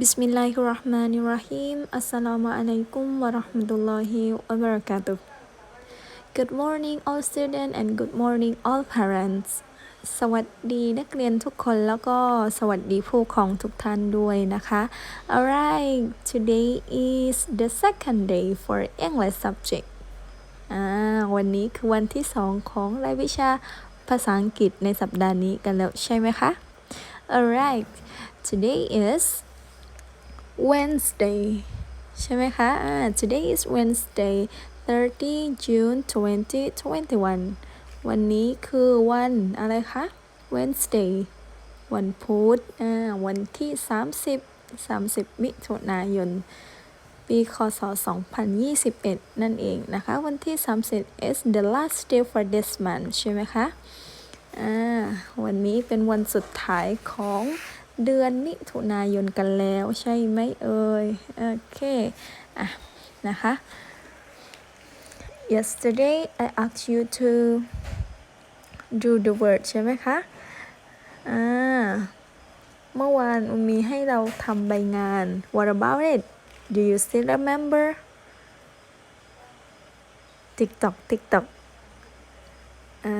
Bismillahirrahmanirrahim. Assalamualaikum warahmatullahi wabarakatuh. Good morning all students and good morning all parents. สวัสดีนักเรียนทุกคนแล้วก็สวัสดีผู้ปกครองทุกท่านด้วยนะคะ Alright, today is the second day for English subject. อ่าวันนี้คือวันที่สองของรายวิชาภาษาอังกฤษในสัปดาห์นี้กันแล้วใช่ไหมคะ Alright, today is Wednesday ใช่ไหมคะอ่า today is Wednesday 30 June 2021 วันนี้คือวันอะไรคะ Wednesday วันพุธอ่าวันที่ 30 30 มิถุนายน ปี คศ 2021 นั่นเองนะคะ วันที่ 30 is the last day for this month ใช่ไหมคะ อ่า วันนี้เป็นวันสุดท้ายของ เดือนมิถุนายนกันแล้วใช่ไหมเอ่ย โอเค อะ นะคะ yesterday I asked you to do the word ใช่ไหมคะ อ่า เมื่อวานมีให้เราทำใบงาน what about it do you still remember TikTok TikTok อ่า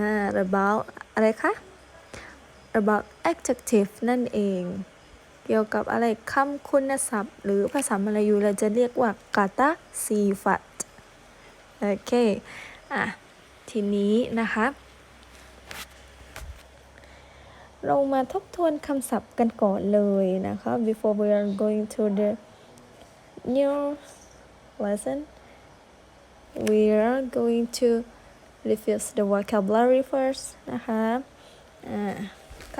about อะไรคะ about adjective นั่นเอง เกี่ยวกับอะไรคำคุณศัพท์ หรือภาษามลายูเราจะเรียกว่ากาตาซีฟัตโอเค อะ ทีนี้นะคะ เรามาทบทวนคำศัพท์กันก่อนเลยนะคะ before we are going to the new lesson we are going to review the vocabulary first นะคะอ่า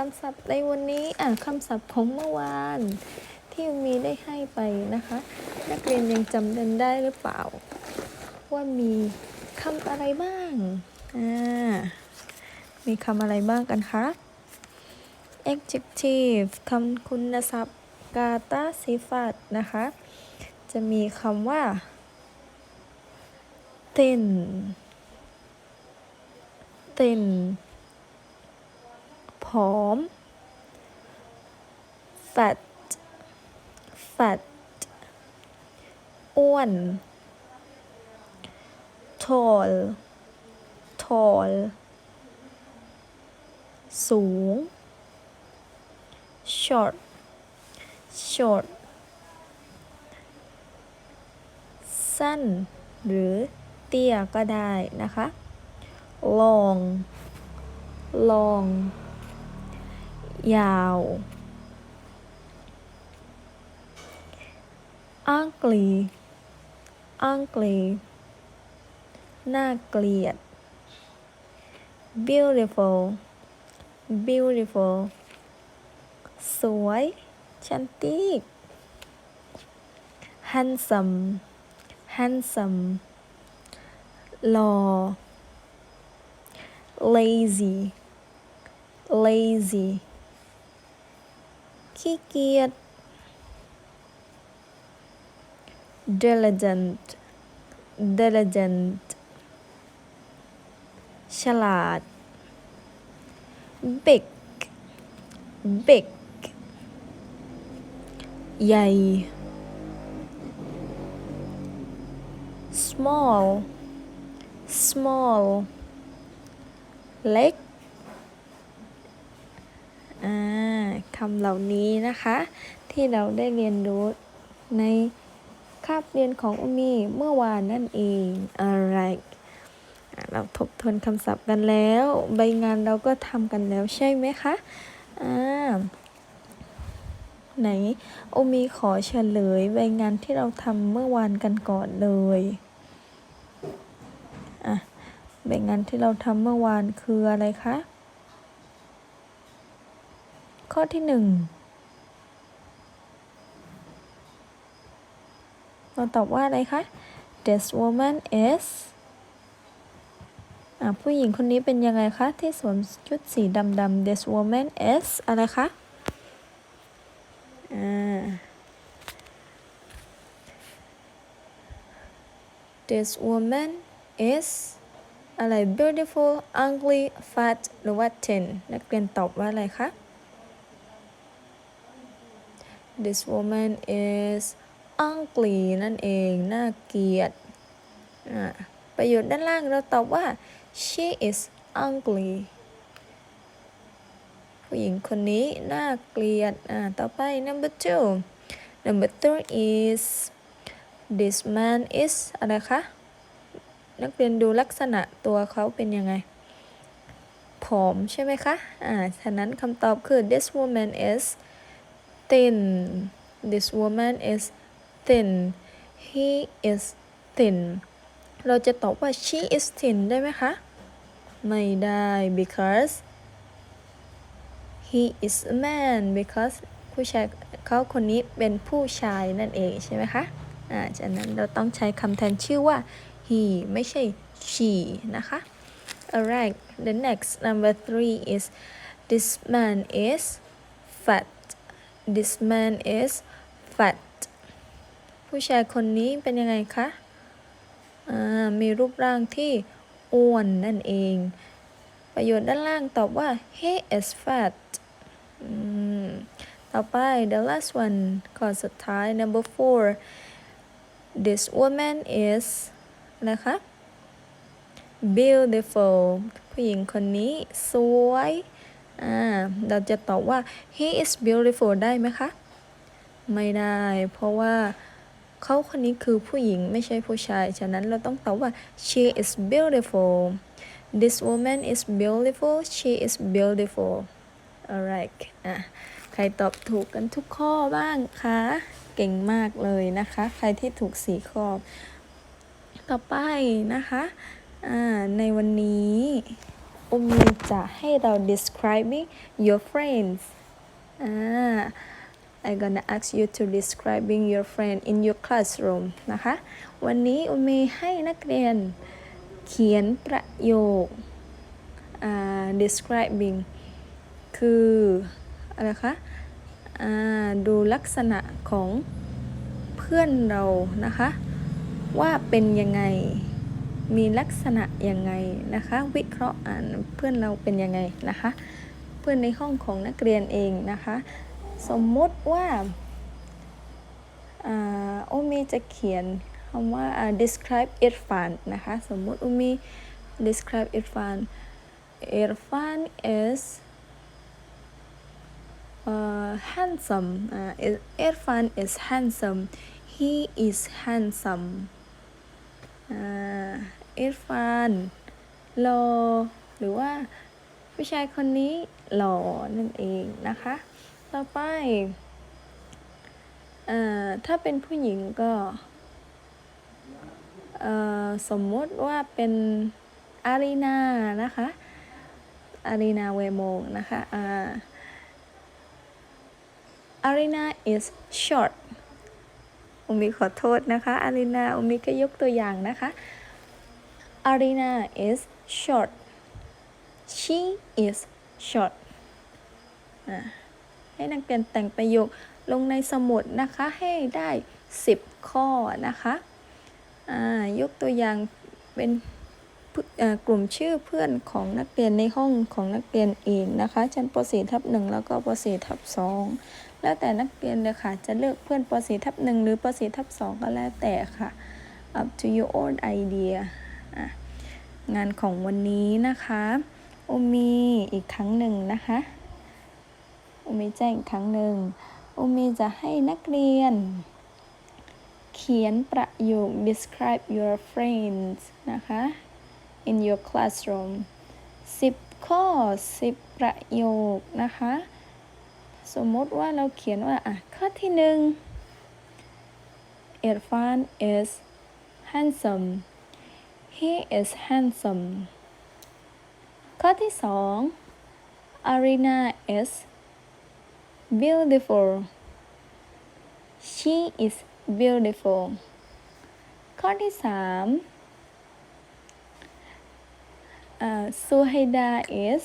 ำศัพท์ในวันนี้อะคำศัพท์ของเมื่อวาน ที่มีได้ให้ไปนะคะ นักเรียนยังจำกันได้หรือเปล่า ว่ามีคำอะไรบ้างอ่ามีคำอะไรบ้างกันคะ adjective คำคุณศัพท์กาตาสิฟัตนะคะ จะมีคำว่า thin thin ผอม fat fat อ้วน tall tall สูง short short สั้น หรือเตี้ยก็ได้นะคะ long long ยาว ugly ugly น่าเกลียด beautiful beautiful สวย ชันติก handsome handsome หล่อ lazy lazy ขี้เกียจ diligent diligent ฉลาด big big ใหญ่ small small เล็ก อ่า คำเหล่านี้นะคะ ที่เราได้เรียนรู้ในคาบเรียนของอุมีเมื่อวานนั่นเอง alright เราทบทวนคำศัพท์กันแล้ว ใบงานเราก็ทำกันแล้วใช่ไหมคะ อ่า ไหนโอมีขอเฉลยใบงานที่เราทำเมื่อวานกันก่อนเลย อะ ใบงานที่เราทำเมื่อวานคืออะไรคะ ข้อที่หนึ่งเราตอบว่าอะไรคะ This woman is อะผู้หญิงคนนี้เป็นยังไงคะ ที่สวมชุดสีดำดำ This woman is อะไรคะ อ่า This woman is อะไร beautiful ugly fat หรือว่า thin นักเรียนตอบว่าอะไรคะ this woman is ugly นั่นเอง น่าเกลียดอ่าประโยชน์ด้านล่างเราตอบว่า she is ugly ผู้หญิงคนนี้ น่าเกลียด อ่า ต่อไป number two number three is this man is อะไรคะ นักเรียนดูลักษณะตัวเขาเป็นยังไง ผอมใช่ไหมคะ อ่า ฉะนั้นคำตอบคือ this woman is thin this woman is thin he is thin เราจะตอบว่า she is thin ได้ไหมคะ ไม่ได้ because he is a man because ผู้ชายเขาคนนี้เป็นผู้ชายนั่นเองใช่ไหมคะ อ่าฉะนั้นเราต้องใช้คำแทนชื่อว่า he ไม่ใช่ she นะคะ alright the next number three is this man is fat this man is fat ผู้ชายคนนี้เป็นยังไงคะมีรูปร่างที่อ้วนนั่นเอง ประโยชน์ด้านล่างตอบว่า he is fat ต่อไป the last one ข้อสุดท้าย number four this woman is นะคะ beautiful ผู้หญิงคนนี้สวย อ่าเราจะตอบว่า he is beautiful ได้ไหมคะ ไม่ได้ เพราะว่าเขาคนนี้คือผู้หญิงไม่ใช่ผู้ชาย ฉะนั้นเราต้องตอบว่า she is beautiful this woman is beautiful she is beautiful alright อะใครตอบถูกกันทุกข้อบ้างคะ เก่งมากเลยนะคะ ใครที่ถูกสี่ข้อ ต่อไปนะคะ อ่า ในวันนี้ อุมีจะให้เรา describing your friends อ่า I gonna ask you to describing your friend in your classroom นะคะ วันนี้อุมีให้นักเรียนเขียนประโยคอ่า describing คืออะไรคะอ่าดูลักษณะของเพื่อนเรานะคะ ว่าเป็นยังไง มีลักษณะยังไงนะคะ วิเคราะห์อ่านเพื่อนเราเป็นยังไงนะคะ เพื่อนในห้องของนักเรียนเองนะคะ สมมติว่าอ่าโอมีจะเขียนคำว่าอ่า describe Irfan นะคะ สมมติโอมี describe Irfan Irfan is uh, handsome uh, Irfan is handsome he is handsome อ่า เอิรฟานหล่อหรือว่าผู้ชายคนนี้หล่อนั่นเองนะคะ ต่อไปอ่าถ้าเป็นผู้หญิงก็อ่าสมมติว่าเป็นอารีนานะคะอารีนาเวโมงนะคะอ่าอารีนา is short อุมิขอโทษนะคะอารีนาอุมิก็ยกตัวอย่างนะคะ อารีนา is short she is short ให้นักเรียนแต่งประโยคลงในสมุดนะคะให้ได้ 10 ข้อนะคะยกตัวอย่างเป็นกลุ่มชื่อเพื่อนของนักเรียนในห้องของนักเรียนเองนะคะ ชั้นป .4 ทับ1แล้วก็ป .4 ทับ2แล้วแต่นักเรียนเลยค่ะ จะเลือกเพื่อนป .4 ทับ1หรือป .4 ทับ2ก็แล้วแต่ค่ะ up to your own idea งานของวันนี้นะคะโอมีอีกครั้งหนึ่งนะคะโอมีแจ้งอีกครั้งหนึ่งโอมีจะให้นักเรียน เขียนประโยค describe your friends นะคะ in your classroom 10 ข้อ 10 ประโยคนะคะ สมมติว่าเราเขียนว่า อะ ข้อที่หนึ่ง Irfan is handsome he is handsome ข้อที่สอง Arina is beautiful she is beautiful ข้อที่สามอ่า Suhaida is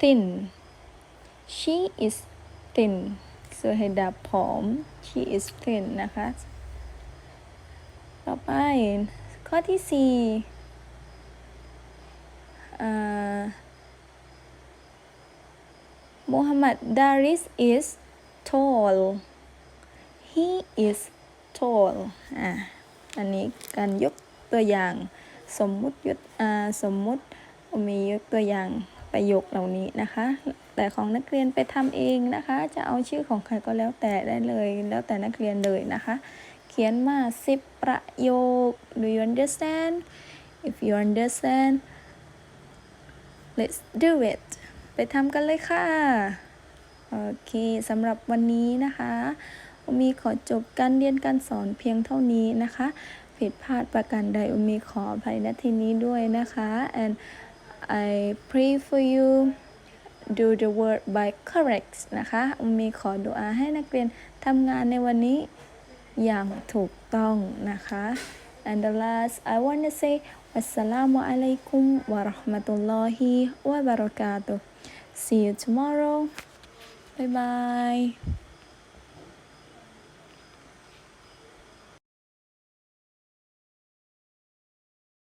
thin she is thin Suhaida ผอม she is thin นะคะ ต่อไปข้อที่สี่อ่า Muhammad Daris tall he is tall อะอันนี้การยกตัวอย่างสมมุติยศอ่าสมมุติมียกตัวอย่างประโยคเหล่านี้นะคะ แต่ของนักเรียนไปทำเองนะคะ จะเอาชื่อของใครก็แล้วแต่ได้เลย แล้วแต่นักเรียนเลยนะคะ เขียนมา10ประโยค do you understand if you understand let's do it ไปทำกันเลยค่ะ โอเคสำหรับวันนี้นะคะอมีขอจบการเรียนการสอนเพียงเท่านี้นะคะ ผิดพลาดประการใดอุมีขออภัยณที่นี้ด้วยนะคะ and I pray for you do the word by correct นะคะอุมีขอดุอาให้นักเรียนทำงานในวันนี้ อย่างถูกต้องนะคะ and the last I want to say วัสสลามุอะลัยกุมวะเราะห์มะตุลลอฮิวะบะเราะกาตุฮ์ see you tomorrow Bye bye.